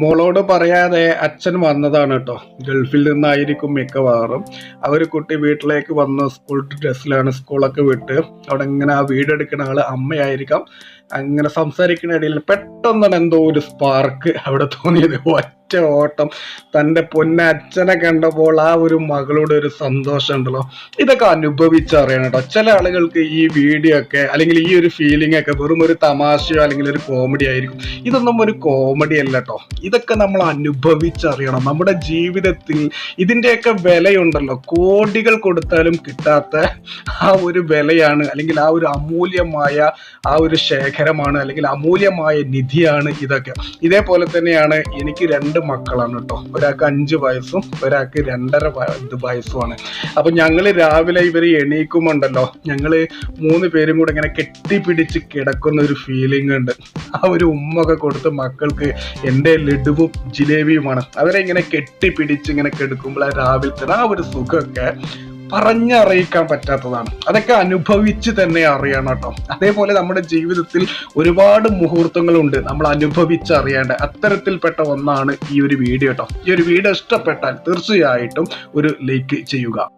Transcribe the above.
മോളോട് പറയാതെ അച്ഛൻ വന്നതാണ് കേട്ടോ. ഗൾഫിൽ നിന്നായിരിക്കും മിക്കവാറും. അവർ കുട്ടി വീട്ടിലേക്ക് വന്ന് സ്കൂൾ ഡ്രസ്സിലാണ് സ്കൂളൊക്കെ വിട്ട് അവിടെ ഇങ്ങനെ ആ വീടെടുക്കുന്ന ആൾ അമ്മയായിരിക്കാം. അങ്ങനെ സംസാരിക്കുന്ന ഇടയിൽ പെട്ടെന്നാണ് എന്തോ ഒരു സ്പാർക്ക് അവിടെ തോന്നിയത്. ഒറ്റ ഓട്ടം തന്റെ പൊന്നച്ഛനെ കണ്ടപ്പോൾ ആ ഒരു മകളുടെ ഒരു സന്തോഷം ഉണ്ടല്ലോ. ഇതൊക്കെ അനുഭവിച്ചറിയണം കേട്ടോ ചില ആളുകൾക്ക് ഈ വീഡിയോ ഒക്കെ അല്ലെങ്കിൽ ഈ ഒരു ഫീലിംഗ് ഒക്കെ വെറും ഒരു തമാശയോ അല്ലെങ്കിൽ ഒരു കോമഡി ആയിരിക്കും. ഇതൊന്നും ഒരു കോമഡി അല്ല കേട്ടോ ഇതൊക്കെ നമ്മൾ അനുഭവിച്ചറിയണം. നമ്മുടെ ജീവിതത്തിൽ ഇതിന്റെയൊക്കെ വിലയുണ്ടല്ലോ. കോടികൾ കൊടുത്താലും കിട്ടാത്ത ആ ഒരു വിലയാണ് അല്ലെങ്കിൽ ആ ഒരു അമൂല്യമായ ആ ഒരു ശേഖരമാണ് അല്ലെങ്കിൽ അമൂല്യമായ നിധിയാണ് ഇതൊക്കെ. ഇതേപോലെ തന്നെയാണ് എനിക്ക് രണ്ട് മക്കളാണ് കേട്ടോ. ഒരാൾക്ക് അഞ്ച് വയസ്സും ഒരാൾക്ക് രണ്ടര വയസ്സുമാണ്. അപ്പൊ ഞങ്ങൾ രാവിലെ ഇവർ എണീക്കുമുണ്ടല്ലോ ഞങ്ങൾ മൂന്ന് പേരും കൂടെ ഇങ്ങനെ കെട്ടിപ്പിടിച്ച് കിടക്കുന്ന ഒരു ഫീലിംഗ് ഉണ്ട്. ആ ഒരു ഉമ്മൊക്കെ കൊടുത്ത് മക്കൾക്ക് എന്റെ ലഡുവും ജിലേബിയുമാണ്. അവരെ ഇങ്ങനെ കെട്ടിപ്പിടിച്ച് ഇങ്ങനെ കിടക്കുമ്പോൾ ആ രാവിലത്തെ ആ ഒരു സുഖമൊക്കെ പറഞ്ഞറിയിക്കാൻ പറ്റാത്തതാണ്. അതൊക്കെ അനുഭവിച്ച് തന്നെ അറിയണം കേട്ടോ. അതേപോലെ നമ്മുടെ ജീവിതത്തിൽ ഒരുപാട് മുഹൂർത്തങ്ങളുണ്ട് നമ്മൾ അനുഭവിച്ച് അറിയേണ്ട. അത്തരത്തിൽപ്പെട്ട ഒന്നാണ് ഈ ഒരു വീഡിയോ കേട്ടോ. ഈ ഒരു വീഡിയോ ഇഷ്ടപ്പെട്ടാൽ തീർച്ചയായിട്ടും ഒരു ലൈക്ക് ചെയ്യുക.